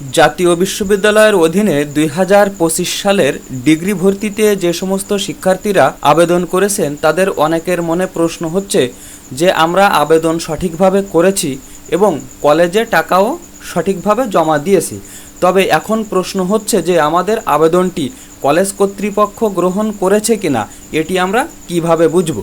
জাতীয় বিশ্ববিদ্যালয়ের অধীনে দুই হাজার পঁচিশ সালের ডিগ্রি ভর্তিতে যে সমস্ত শিক্ষার্থীরা আবেদন করেছেন, তাদের অনেকের মনে প্রশ্ন হচ্ছে যে আমরা আবেদন সঠিকভাবে করেছি এবং কলেজে টাকাও সঠিকভাবে জমা দিয়েছি। তবে এখন প্রশ্ন হচ্ছে যে আমাদের আবেদনটি কলেজ কর্তৃপক্ষ গ্রহণ করেছে কিনা, এটি আমরা কীভাবে বুঝব?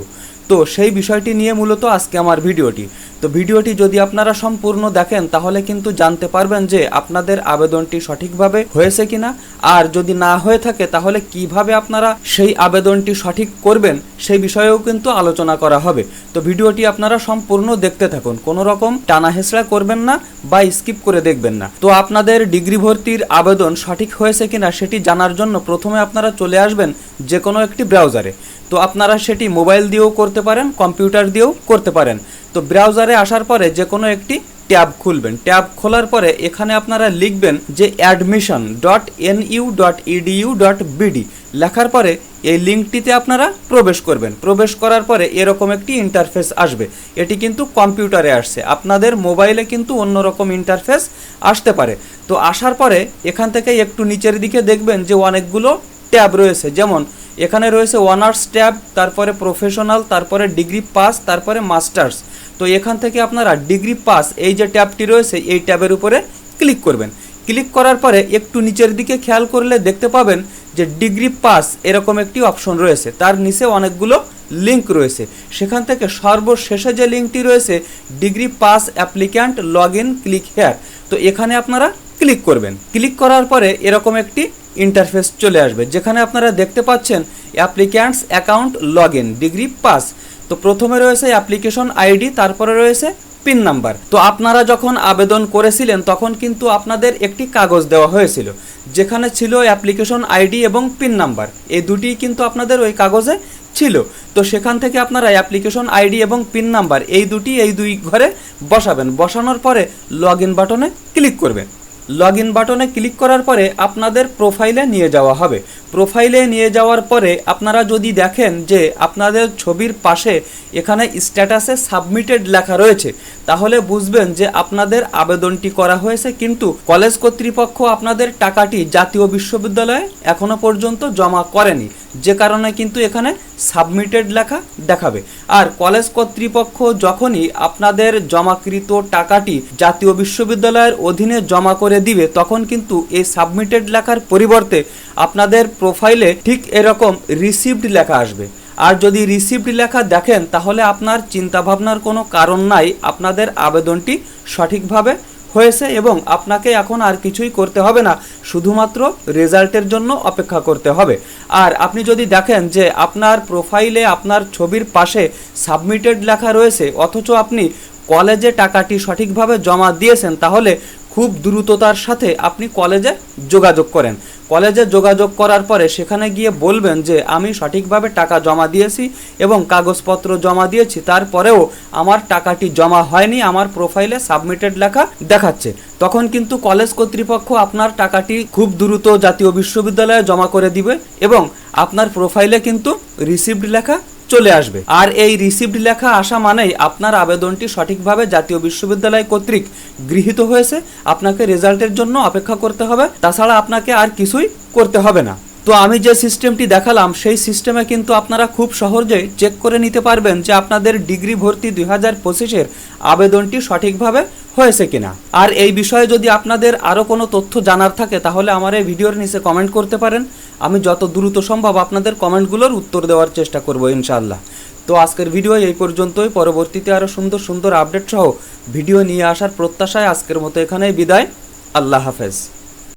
তো সেই বিষয়টি নিয়ে মূলত আজকে আমার ভিডিওটি। তো ভিডিওটি যদি আপনারা সম্পূর্ণ দেখেন, তাহলে কিন্তু জানতে পারবেন যে আপনাদের আবেদনটি সঠিকভাবে হয়েছে কিনা। আর যদি না হয়ে থাকে, তাহলে কীভাবে আপনারা সেই আবেদনটি সঠিক করবেন সেই বিষয়েও কিন্তু আলোচনা করা হবে। তো ভিডিওটি আপনারা সম্পূর্ণ দেখতে থাকুন। কোনো রকম টানা হেঁচড়া করবেন না বা স্কিপ করে দেখবেন না। তো আপনাদের ডিগ্রি ভর্তির আবেদন সঠিক হয়েছে কিনা সেটি জানার জন্য প্রথমে আপনারা চলে আসবেন যে কোনো একটি ব্রাউজারে। তো আপনারা সেটি মোবাইল দিয়েও করতে পারেন, কম্পিউটার দিয়েও করতে পারেন। তো ব্রাউজারে আসার পরে যে কোনো একটি ট্যাব খুলবেন। ট্যাব খোলার পরে এখানে আপনারা লিখবেন যে admission dot N U dot EDU dot BD লেখার পরে এই লিঙ্কটিতে আপনারা প্রবেশ করবেন। প্রবেশ করার পরে এরকম একটি ইন্টারফেস আসবে। এটি কিন্তু কম্পিউটারে আসছে। আপনাদের মোবাইলে কিন্তু অন্যরকম ইন্টারফেস আসতে পারে। তো আসার পরে এখান থেকে একটু নিচের দিকে দেখবেন যে অনেকগুলো ট্যাব রয়েছে। যেমন এখানে রয়েছে অনার্স ট্যাব, তারপরে প্রফেশনাল তারপরে ডিগ্রি পাস তারপরে মাস্টার্স তো এখান থেকে আপনারা ডিগ্রি পাস এই যে ট্যাবটি রয়েছে, এই ট্যাবের উপরে ক্লিক করবেন। ক্লিক করার পরে একটু নিচের দিকে খেয়াল করলে দেখতে পাবেন যে ডিগ্রি পাস এরকম একটি অপশন রয়েছে। তার নিচে অনেকগুলো লিঙ্ক রয়েছে। সেখান থেকে সর্বশেষে যে লিঙ্কটি রয়েছে, degree pass applicant log in, click here. তো এখানে আপনারা ক্লিক করবেন। ক্লিক করার পরে এরকম একটি ইন্টারফেস চলে আসবে, যেখানে আপনারা দেখতে পাচ্ছেন applicants account log in, degree pass. তো প্রথমে রয়েছে অ্যাপ্লিকেশন আইডি, তারপরে রয়েছে পিন নাম্বার। তো আপনারা যখন আবেদন করেছিলেন, তখন কিন্তু আপনাদের একটি কাগজ দেওয়া হয়েছিল, যেখানে ছিল অ্যাপ্লিকেশন আইডি এবং পিন নাম্বার। এই দুটি কিন্তু আপনাদের ওই কাগজে ছিল। তো সেখান থেকে আপনারা অ্যাপ্লিকেশন আইডি এবং পিন নাম্বার, এই দুটি এই দুই ঘরে বসাবেন। বসানোর পরে লগ ইন বাটনে ক্লিক করবেন। লগ ইন বাটনে ক্লিক করার পরে আপনাদের প্রোফাইলে নিয়ে যাওয়া হবে। প্রোফাইলে নিয়ে যাওয়ার পরে আপনারা যদি দেখেন যে আপনাদের ছবির পাশে এখানে স্ট্যাটাসে সাবমিটেড লেখা রয়েছে, তাহলে বুঝবেন যে আপনাদের আবেদনটি করা হয়েছে, কিন্তু কলেজ কর্তৃপক্ষ আপনাদের টাকাটি জাতীয় বিশ্ববিদ্যালয়ে এখনও পর্যন্ত জমা করেনি। যে কারণে কিন্তু এখানে সাবমিটেড লেখা দেখাবে। আর কলেজ কর্তৃপক্ষ যখনই আপনাদের জমাকৃত টাকাটি জাতীয় বিশ্ববিদ্যালয়ের অধীনে জমা করে দিবে, তখন কিন্তু এই সাবমিটেড লেখার পরিবর্তে আপনাদের প্রোফাইলে ঠিক এরকম রিসিভড লেখা আসবে। আর যদি রিসিভড লেখা দেখেন, তাহলে আপনার চিন্তাভাবনার কোনো কারণ নাই, আপনাদের আবেদনটি সঠিকভাবে হয়েছে এবং আপনাকে এখন আর কিছুই করতে হবে না, শুধুমাত্র রেজাল্টের জন্য অপেক্ষা করতে হবে। আর আপনি যদি দেখেন যে আপনার প্রোফাইলে আপনার ছবির পাশে সাবমিটেড লেখা রয়েছে, অথচ আপনি কলেজে টাকাটি সঠিকভাবে জমা দিয়েছেন, তাহলে খুব দ্রুততার সাথে আপনি কলেজে যোগাযোগ করেন। কলেজে যোগাযোগ করার পরে সেখানে গিয়ে বলবেন যে, আমি সঠিকভাবে টাকা জমা দিয়েছি এবং কাগজপত্র জমা দিয়েছি। তারপরেও আমার টাকাটি জমা হয়নি, আমার প্রোফাইলে সাবমিটেড লেখা দেখাচ্ছে। তখন কিন্তু কলেজ কর্তৃপক্ষ আপনার টাকাটি খুব দ্রুত জাতীয় বিশ্ববিদ্যালয়ে জমা করে দিবে এবং আপনার প্রোফাইলে কিন্তু রিসিভড লেখা চলে আসবে। আর এই রিসিভড লেখা আসা মানেই আপনার আবেদনটি সঠিকভাবে জাতীয় বিশ্ববিদ্যালয় কর্তৃক গৃহীত হয়েছে। আপনাকে রেজাল্টের জন্য অপেক্ষা করতে হবে। তাছাড়া আপনাকে আর কিছুই করতে হবে না। তো আমি যে সিস্টেমটি দেখালাম, সেই সিস্টেমে কিন্তু আপনারা খুব সহজেই চেক করে নিতে পারবেন যে আপনাদের ডিগ্রি ভর্তি দুই হাজার পঁচিশের আবেদনটি সঠিকভাবে হয়েছে কিনা। আর এই বিষয়ে যদি আপনাদের আরও কোনো তথ্য জানার থাকে, তাহলে আমার এই ভিডিওর নিচে কমেন্ট করতে পারেন। আমি যত দ্রুত সম্ভব আপনাদের কমেন্টগুলোর উত্তর দেওয়ার চেষ্টা করব ইনশাআল্লাহ। তো আজকের ভিডিও এই পর্যন্তই। পরবর্তীতে আরও সুন্দর সুন্দর আপডেট সহ ভিডিও নিয়ে আসার প্রত্যাশায় আজকের মতো এখানেই বিদায়। আল্লাহ হাফেজ।